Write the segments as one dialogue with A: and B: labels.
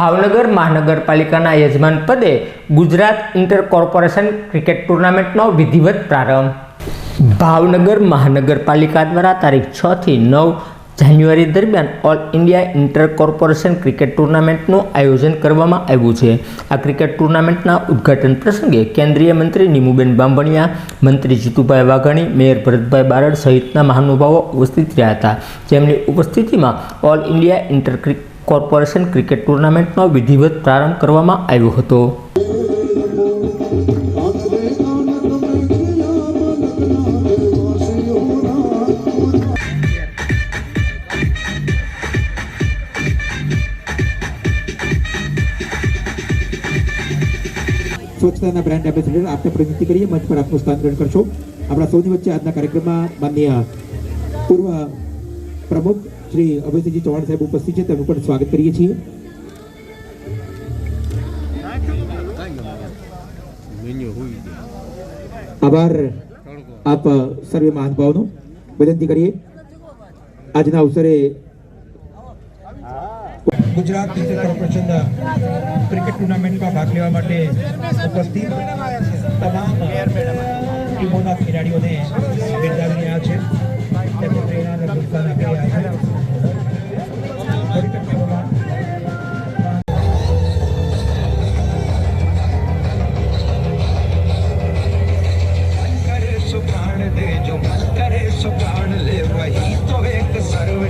A: ભાવનગર મહાનગરપાલિકાના યજમાન પદે ગુજરાત ઇન્ટર કોર્પોરેશન ક્રિકેટ ટુર્નામેન્ટનો વિધિવત પ્રારંભ. ભાવનગર મહાનગરપાલિકા દ્વારા તારીખ છ થી નવ જાન્યુઆરી દરમિયાન all India inter corporation cricket ટુર્નામેન્ટનું આયોજન કરવામાં આવ્યું છે. આ ક્રિકેટ ટુર્નામેન્ટના ઉદ્ઘાટન પ્રસંગે કેન્દ્રીય મંત્રી નીમુબેન બાંભણિયા, મંત્રી જીતુભાઈ વાઘાણી, મેયર ભરતભાઈ બારડ સહિતના મહાનુભાવો ઉપસ્થિત રહ્યા હતા. જેમની ઉપસ્થિતિમાં ઓલ ઇન્ડિયા ઇન્ટર ક્રિ- કોર્પોરેશન ક્રિકેટ ટુર્નામેન્ટનો વિધિવત પ્રારંભ કરવામાં આવ્યો હતો.
B: સ્વચ્છતાના બ્રાન્ડ એમ્બેસેડર આપને પ્રગતિ કરીએ, મંચ પર આપનું સ્થાન ગ્રહણ કરશો. આપણા સૌની વચ્ચે આજના કાર્યક્રમમાં માન્ય પૂર્વ પ્રમુખ શ્રી અભયસિંહજી ચૌહાણ સાહેબ ઉપસ્થિત છે તેમનું પણ સ્વાગત કરીએ છીએ. આભાર આપ સર્વે મહાનુભાવનો. વિનંતી કરીએ. આજના અવસરે ગુજરાત ક્રિકેટ કોર્પોરેશન ક્રિકેટ ટુર્નામેન્ટમાં ભાગ લેવા માટે ઉપસ્થિત તમામ ટીમોના ખેલાડીઓને
C: एक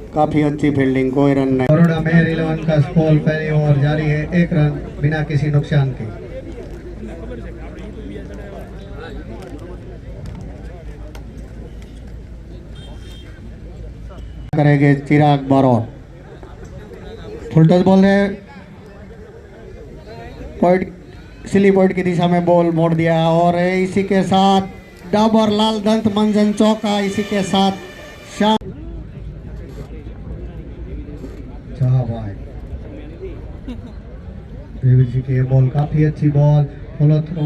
D: काफ़ी अच्छी फील्डिंग कोई रन नहीं। बड़ोड़ा मेयर इलेवन का स्कोर पहली ओवर जारी है एक रन बिना किसी नुकसान के। करेंगे Chirag Barot. Full touch ball है। पॉइंट सिली पॉइंट की दिशा में बॉल मोड़ दिया और इसी के साथ डाबर लाल दंत मंजन चौका इसी के साथ अच्छा भाई। देवी जी की बॉल, काफ़ी अच्छी बॉल फॉलो थ्रो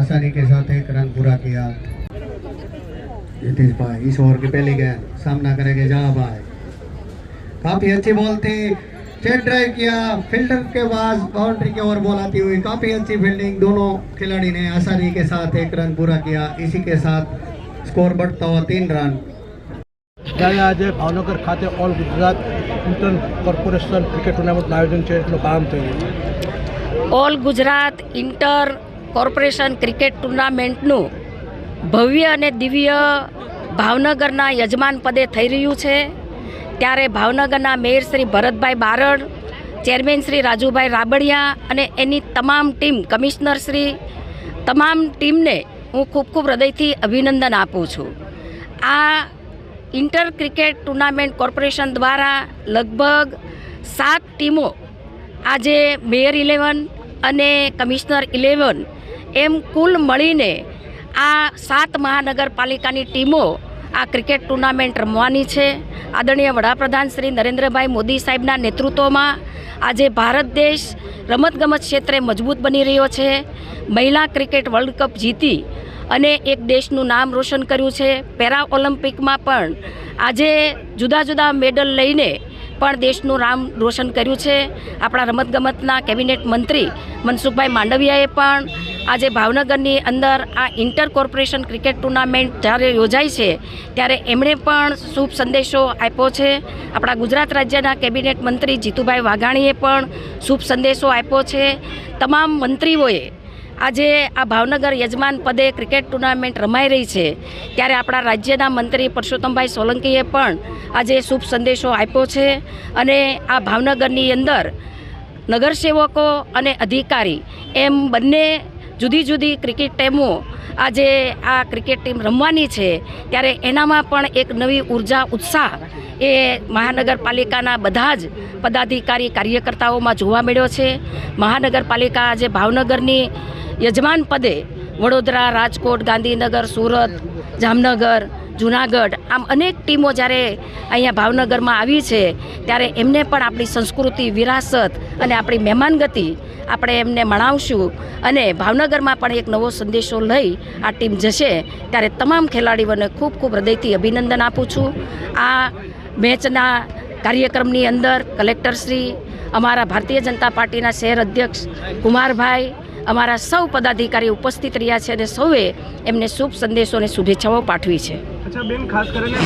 D: आसानी के साथ एक रन पूरा किया। नीतीश भाई, इस ओवर की पहली गेंद, सामना करेंगे जहाँ भाई। काफ़ी अच्छी बॉल थी। चेक ड्राइव किया, फील्डर के पास बाउंड्री की ओर बॉल आती हुई। काफ़ी अच्छी फील्डिंग दोनों खिलाड़ी ने आसानी के साथ एक रन पूरा किया। इसी के साथ स्कोर बढ़ता हुआ तीन रन।
E: ત્યારે આજે ભાવનગર ખાતે all Gujarat inter corporation cricket ટુર્નામેન્ટનું આયોજન છે એટલું કામ થયું
F: all Gujarat inter corporation cricket ટુર્નામેન્ટનું ભવ્ય અને દિવ્ય ભાવનગરના યજમાન પદે થઈ રહ્યું છે. ત્યારે ભાવનગરના મેયર શ્રી ભરતભાઈ બારડ, ચેરમેન શ્રી રાજુભાઈ રાબડિયા અને એની તમામ ટીમ, કમિશનર શ્રી, તમામ ટીમને હું ખૂબ ખૂબ હૃદયથી અભિનંદન આપું છું. આ ઇન્ટર ક્રિકેટ ટુર્નામેન્ટ કોર્પોરેશન દ્વારા લગભગ સાત ટીમો આજે મેયર ઇલેવન અને કમિશનર ઇલેવન એમ કુલ મળીને આ સાત મહાનગરપાલિકાની ટીમો આ ક્રિકેટ ટુર્નામેન્ટ રમવાની છે. આદરણીય વડાપ્રધાન શ્રી નરેન્દ્રભાઈ મોદી સાહેબના નેતૃત્વમાં આજે ભારત દેશ રમતગમત ક્ષેત્રે મજબૂત બની રહ્યો છે. મહિલા ક્રિકેટ વર્લ્ડ કપ જીતી અને એક દેશનું નામ રોશન કર્યું છે. પેરા ઓલિમ્પિકમાં પણ આજે જુદા જુદા મેડલ લઈને પણ દેશનું નામ રોશન કર્યું છે. આપણા રમતગમતના કેબિનેટ મંત્રી મનસુખભાઈ માંડવિયાએ પણ આજે ભાવનગરની અંદર આ ઇન્ટર કોર્પોરેશન ક્રિકેટ ટુર્નામેન્ટ જ્યારે યોજાય છે, ત્યારે એમણે પણ શુભ સંદેશો આપ્યો છે. આપણા ગુજરાત રાજ્યના કેબિનેટ મંત્રી જીતુભાઈ વાઘાણીએ પણ શુભ સંદેશો આપ્યો છે. તમામ મંત્રીઓએ આજે આ ભાવનગર યજમાન પદે ક્રિકેટ ટુર્નામેન્ટ રમાઈ રહી છે. ત્યારે આપણા રાજ્યના મંત્રી પરસોત્તમભાઈ સોલંકીએ પણ આજે શુભ સંદેશો આપ્યો છે અને આ ભાવનગરની અંદર નગરસેવકો અને અધિકારી એમ બંને જુદી જુદી ક્રિકેટ ટીમો આજે આ ક્રિકેટ ટીમ રમવાની છે, ત્યારે એનામાં પણ એક નવી ઊર્જા, ઉત્સાહ એ મહાનગરપાલિકાના બધા જ પદાધિકારી કાર્યકર્તાઓમાં જોવા મળ્યો છે. મહાનગરપાલિકા આજે ભાવનગરની યજમાન પદે વડોદરા, રાજકોટ, ગાંધીનગર, સુરત, જામનગર જુનાગઢ, આમ અનેક ટીમો જ્યારે અહીંયા ભાવનગરમાં આવી છે, ત્યારે એમને પણ આપણી સંસ્કૃતિ, વિરાસત અને આપણી મહેમાનગતિ આપણે એમને મણાવશું અને ભાવનગરમાં પણ એક નવો સંદેશો લઈ આ ટીમ જશે. ત્યારે તમામ ખેલાડીઓને ખૂબ ખૂબ હૃદયથી અભિનંદન આપું છું. આ મેચના કાર્યક્રમની અંદર કલેક્ટરશ્રી, અમારા ભારતીય જનતા પાર્ટીના શહેર અધ્યક્ષ કુમારભાઈ, અમારા સૌ પદાધિકારી ઉપસ્થિત રહ્યા છે અને સૌએ એમને શુભ સંદેશો અને શુભેચ્છાઓ પાઠવી છે.
E: અચ્છા બેન ખાસ કરીને